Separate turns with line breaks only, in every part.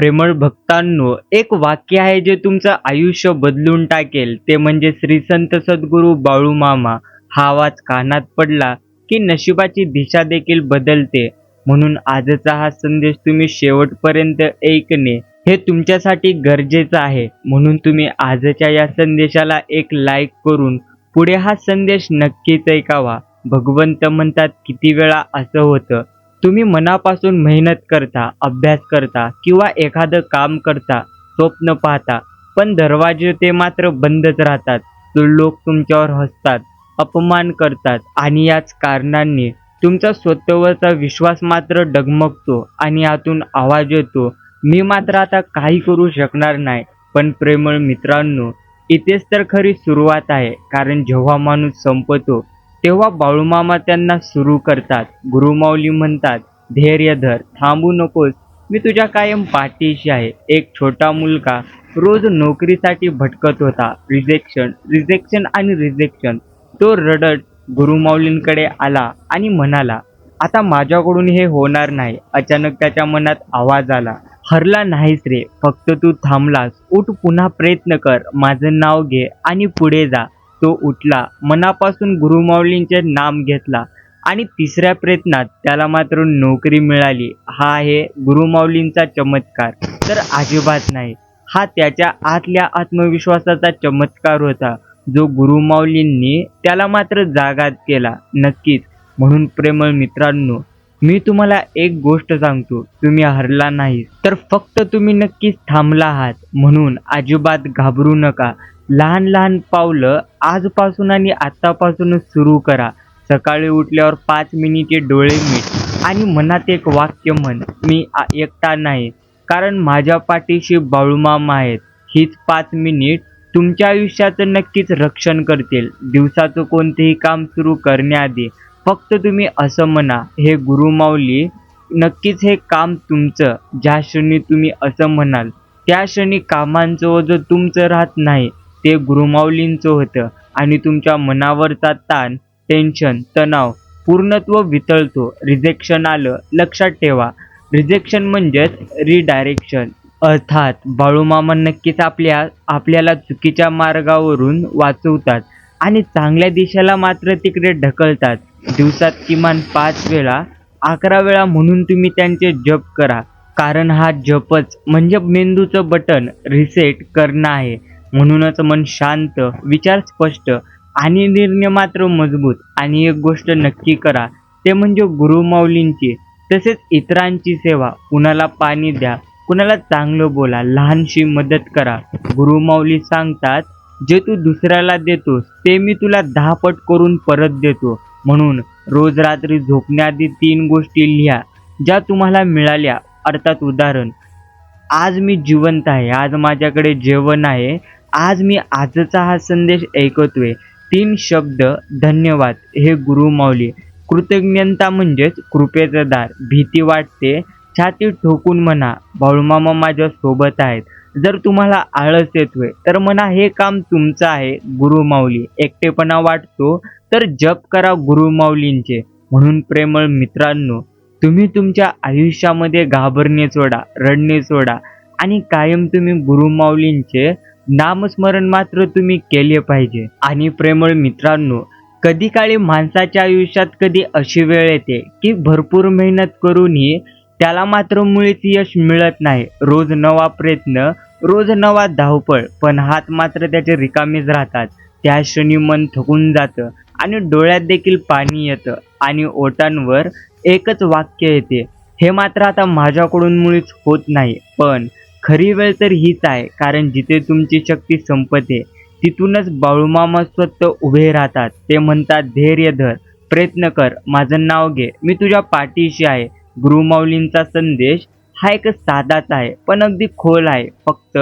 प्रेमळ भक्तांनो एक वाक्य आहे जे तुमचं आयुष्य बदलून टाकेल. ते म्हणजे श्री संत सद्गुरू बाळूमामा हा आवाज कानात पडला की नशिबाची दिशा देखील बदलते. म्हणून आजचा हा संदेश तुम्ही शेवटपर्यंत ऐकणे हे तुमच्यासाठी गरजेचं आहे. म्हणून तुम्ही आजच्या या संदेशाला एक लाईक करून पुढे हा संदेश नक्कीच ऐकावा. भगवंत म्हणतात किती वेळा असं होतं तुम्ही मनापासून मेहनत करता अभ्यास करता किंवा एखादं काम करता स्वप्न पाहता पण दरवाजे ते मात्र बंदच राहतात. तो लोक तुमच्यावर हसतात अपमान करतात आणि याच कारणांनी तुमचा स्वतःवरचा विश्वास मात्र डगमगतो आणि आतून आवाज येतो मी मात्र आता काही करू शकणार नाही पण प्रेमळ मित्रांनो इथेच तर खरी सुरुवात आहे कारण जेव्हा माणूस संपतो तेव्हा बाळूमामा त्यांना सुरू करतात. गुरुमाऊली म्हणतात धैर्य धर थांबू नकोस. मी तुझ्या कायम पाठीशी आहे. एक छोटा मुलगा रोज नोकरीसाठी भटकत होता. रिजेक्शन रिजेक्शन आणि रिजेक्शन तो रडत गुरुमाऊलींकडे आला आणि म्हणाला आता माझ्याकडून हे होणार नाही. अचानक त्याच्या मनात आवाज आला हरला नाहीस रे फक्त तू थांबलास. उठ पुन्हा प्रयत्न कर. माझं नाव घे आणि पुढे जा. तो उठला मनापासून गुरुमाऊलींचे नाम घेतला आणि तिसऱ्या प्रयत्नात त्याला मात्र नोकरी मिळाली. हा आहे गुरुमाऊलींचा चमत्कार. तर अजिबात नाही. हा त्याच्या आतल्या आत्मविश्वासाचा चमत्कार होता. जो गुरुमाऊलींनी त्याला मात्र जागात केला. नक्कीच. म्हणून प्रेमळ मित्रांनो मी तुम्हाला एक गोष्ट सांगतो. तुम्ही हरला नाही तर फक्त तुम्ही नक्कीच थांबला आहात. म्हणून अजिबात घाबरू नका. लहान लहान पावलं आजपासून आणि आत्तापासूनच सुरू करा. सकाळी उठल्यावर पाच मिनिटे डोळे मिट आणि मनात एक वाक्य म्हण. मी एकटा नाही. कारण माझ्या पाठीशी बाळूमामा आहेत. हीच पाच मिनिट तुमच्या आयुष्याचं नक्कीच रक्षण करतील. दिवसाचं कोणतेही काम सुरू करण्याआधी फक्त तुम्ही असं म्हणा हे गुरुमाऊली नक्कीच हे काम तुमचं. ज्या क्षणी तुम्ही असं म्हणाल त्या क्षणी कामांचं ओझं तुमचं राहत नाही ते गुरुमाऊलींचं होतं. आणि तुमच्या मनावरचा ताण टेन्शन तणाव पूर्णत्व वितळतो. रिजेक्शन आलं लक्षात ठेवा. रिजेक्शन म्हणजेच रिडायरेक्शन अर्थात बाळूमामा नक्कीच आपल्या आपल्याला चुकीच्या मार्गावरून वाचवतात. आणि चांगल्या दिशेला मात्र तिकडे ढकलतात. दिवसात किमान पाच वेळा अकरा वेळा म्हणून तुम्ही त्यांचे जप करा. कारण हा जपच म्हणजे मेंदूचं बटन रिसेट करणं आहे. म्हणूनच मन शांत विचार स्पष्ट आणि निर्णय मात्र मजबूत. आणि एक गोष्ट नक्की करा ते म्हणजे गुरुमाऊलींची तसेच इतरांची सेवा. कुणाला पाणी द्या कुणाला चांगलं बोला लहानशी मदत करा. गुरुमाऊली सांगतात जे तू दुसऱ्याला देतोस ते मी तुला दहा पट करून परत देतो. म्हणून रोज रात्री झोपण्याआधी तीन गोष्टी लिहा ज्या तुम्हाला मिळाल्या. अर्थात उदाहरण आज मी जिवंत आहे आज माझ्याकडे जेवण आहे आज मी आजचा हा संदेश ऐकतोय. तीन शब्द धन्यवाद हे गुरुमाऊली कृतज्ञता म्हणजेच कृपेचं दार. भीती वाटते छाती ठोकून म्हणा भाऊमामा माझ्या सोबत आहेत. जर तुम्हाला आळस येतोय तर म्हणा हे काम तुमचं आहे गुरुमाऊली एकटेपणा वाटतो तर जप करा गुरुमाऊलींचे म्हणून प्रेमळ मित्रांनो तुम्ही तुमच्या आयुष्यामध्ये घाबरणे सोडा रडणे सोडा आणि कायम तुम्ही गुरुमाऊलींचे नामस्मरण मात्र तुम्ही केले पाहिजे. आणि प्रेमळ मित्रांनो कधी काळी माणसाच्या आयुष्यात कधी अशी वेळ येते की भरपूर मेहनत करूनही त्याला मात्र मुळीच यश मिळत नाही. रोज नवा प्रयत्न रोज नवा धावपळ पण हात मात्र त्याचे रिकामेच राहतात. त्या क्षणी मन थकून जातं. आणि डोळ्यात देखील पाणी येतं आणि ओठांवर एकच वाक्य येते. हे मात्र आता माझ्याकडून मुळीच होत नाही पण खरी वेळ तर हीच आहे कारण जिथे तुमची शक्ती संपते तिथूनच बाळूमामा स्वतः उभे राहतात. ते म्हणतात धैर्य धर प्रयत्न कर माझं नाव घे. मी तुझ्या पाठीशी आहे. गुरुमाऊलींचा संदेश हा एक साधाच आहे पण अगदी खोल आहे. फक्त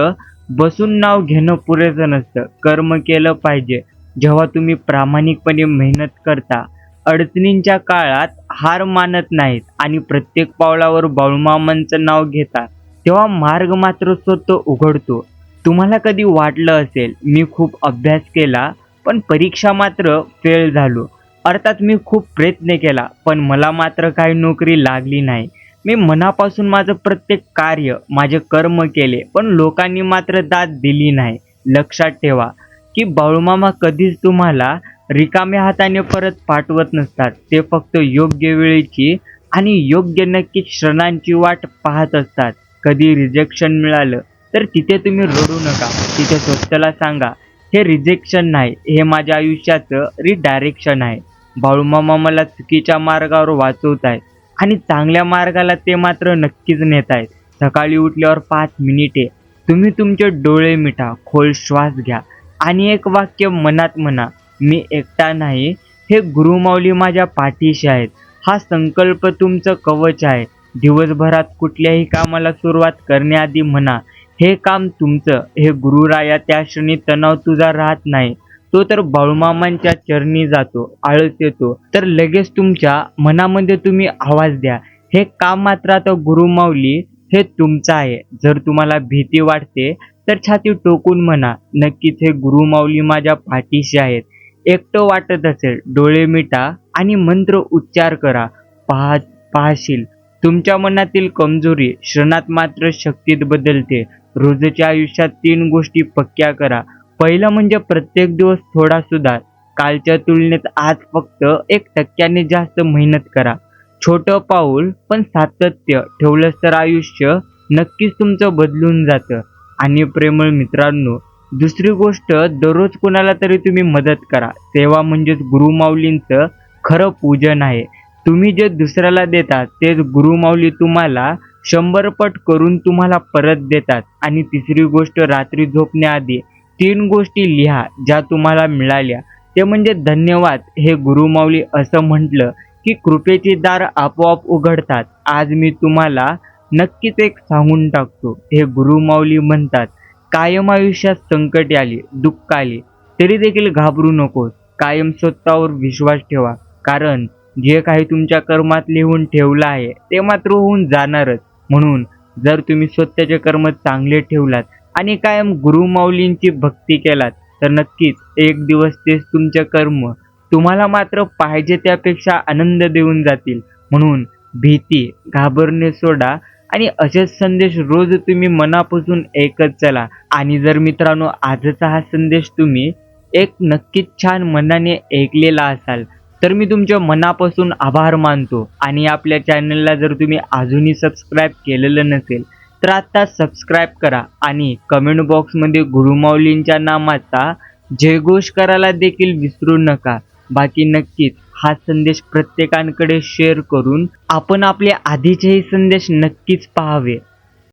बसून नाव घेणं पुरेसं नसतं. कर्म केलं पाहिजे जेव्हा तुम्ही प्रामाणिकपणे मेहनत करता अडचणींच्या काळात हार मानत नाहीत आणि प्रत्येक पावलावर बाळूमामांचं नाव घेता तेव्हा मार्ग मात्र स्वतः उघडतो. तुम्हाला कधी वाटलं असेल मी खूप अभ्यास केला पण परीक्षा मात्र फेल झालो. अर्थात मी खूप प्रयत्न केला पण मला मात्र काही नोकरी लागली नाही. मी मनापासून माझं प्रत्येक कार्य माझे कर्म केले पण लोकांनी मात्र दाद दिली नाही. लक्षात ठेवा की बाळूमामा कधीच तुम्हाला रिकाम्या हाताने परत पाठवत नसतात. ते फक्त योग्य वेळेची आणि योग्य नक्की क्षणांची वाट पाहत असतात. कधी रिजेक्शन मिळालं तर तिथे तुम्ही रडू नका. तिथे स्वतःला सांगा हे रिजेक्शन नाही हे माझ्या आयुष्याचं रिडायरेक्शन आहे. बाळूमामा मला चुकीच्या मार्गावर वाचवत आहेत आणि चांगल्या मार्गाला ते मात्र नक्कीच नेत आहेत. सकाळी उठल्यावर पाच मिनिटे. तुम्ही तुमचे डोळे मिटा खोल श्वास घ्या. आणि एक वाक्य मनात म्हणा मी एकटा नाही. हे गुरुमाऊली माझ्या पाठीशी आहेत. हा संकल्प तुमचं कवच आहे. दिवसभरात कुठल्याही कामाला सुरुवात करण्याआधी म्हणा हे काम तुमचं. हे गुरुराया त्या क्षणी तणाव तुझा राहत नाही. तो तर बाळूमामांच्या चरणी जातो आळस येतो. तर लगेच तुमच्या मनामध्ये तुम्ही आवाज द्या. हे काम मात्र आता गुरुमाऊली हे तुमचं आहे. जर तुम्हाला भीती वाटते तर छाती टोकून म्हणा. नक्कीच हे गुरुमाऊली माझ्या पाठीशी आहेत. एकटं वाटत असेल डोळे मिटा आणि मंत्र उच्चार करा. पाहा पाहशील तुमच्या मनातील कमजोरी क्षणात मात्र शक्तीत बदलते. रोजच्या आयुष्यात तीन गोष्टी पक्क्या करा. पहिलं म्हणजे प्रत्येक दिवस थोडा सुधार. कालच्या तुलनेत आज फक्त एक टक्क्याने जास्त मेहनत करा. छोटं पाऊल पण सातत्य ठेवलंच तर आयुष्य नक्कीच तुमचं बदलून जातं. आणि प्रेमळ मित्रांनो दुसरी गोष्ट दररोज कुणाला तरी तुम्ही मदत करा. सेवा म्हणजेच गुरुमाऊलींचं खरं पूजन आहे. तुम्ही जे दुसऱ्याला देतात तेच गुरुमाऊली तुम्हाला शंभर पट करून तुम्हाला परत देतात. आणि तिसरी गोष्ट रात्री झोपण्याआधी तीन गोष्टी लिहा ज्या तुम्हाला मिळाल्या. ते म्हणजे धन्यवाद. हे गुरुमाऊली असं म्हटलं की कृपेची दार आपोआप उघडतात. आज मी तुम्हाला नक्कीच एक सांगून टाकतो. हे गुरुमाऊली म्हणतात कायम आयुष्यात संकटे आली दुःख आली तरी देखील घाबरू नकोस. कायम स्वतःवर विश्वास ठेवा. कारण जे काही तुमच्या कर्मात लिहून ठेवलं आहे ते मात्र होऊन जाणारच. म्हणून जर तुम्ही स्वतःचे कर्म चांगले ठेवलात आणि कायम गुरुमाऊलींची भक्ती केलात तर नक्कीच एक दिवस तेच तुमचे कर्म तुम्हाला मात्र पाहिजे त्यापेक्षा आनंद देऊन जातील. म्हणून भीती घाबरणे सोडा आणि असेच संदेश रोज तुम्ही मनापासून ऐकत चला. आणि जर मित्रांनो आजचा हा संदेश तुम्ही एक नक्कीच छान मनाने ऐकलेला असाल तर मी तुमच्या मनापासून आभार मानतो. आणि आपल्या चॅनलला जर तुम्ही अजूनही सबस्क्राईब केलेलं नसेल तर आता सबस्क्राईब करा. आणि कमेंट बॉक्समध्ये गुरुमाऊलींच्या नामाचा जयघोष करायला देखील विसरू नका. बाकी नक्कीच हा संदेश प्रत्येकांकडे शेअर करून आपण आपले आधीचेही संदेश नक्कीच पाहावे.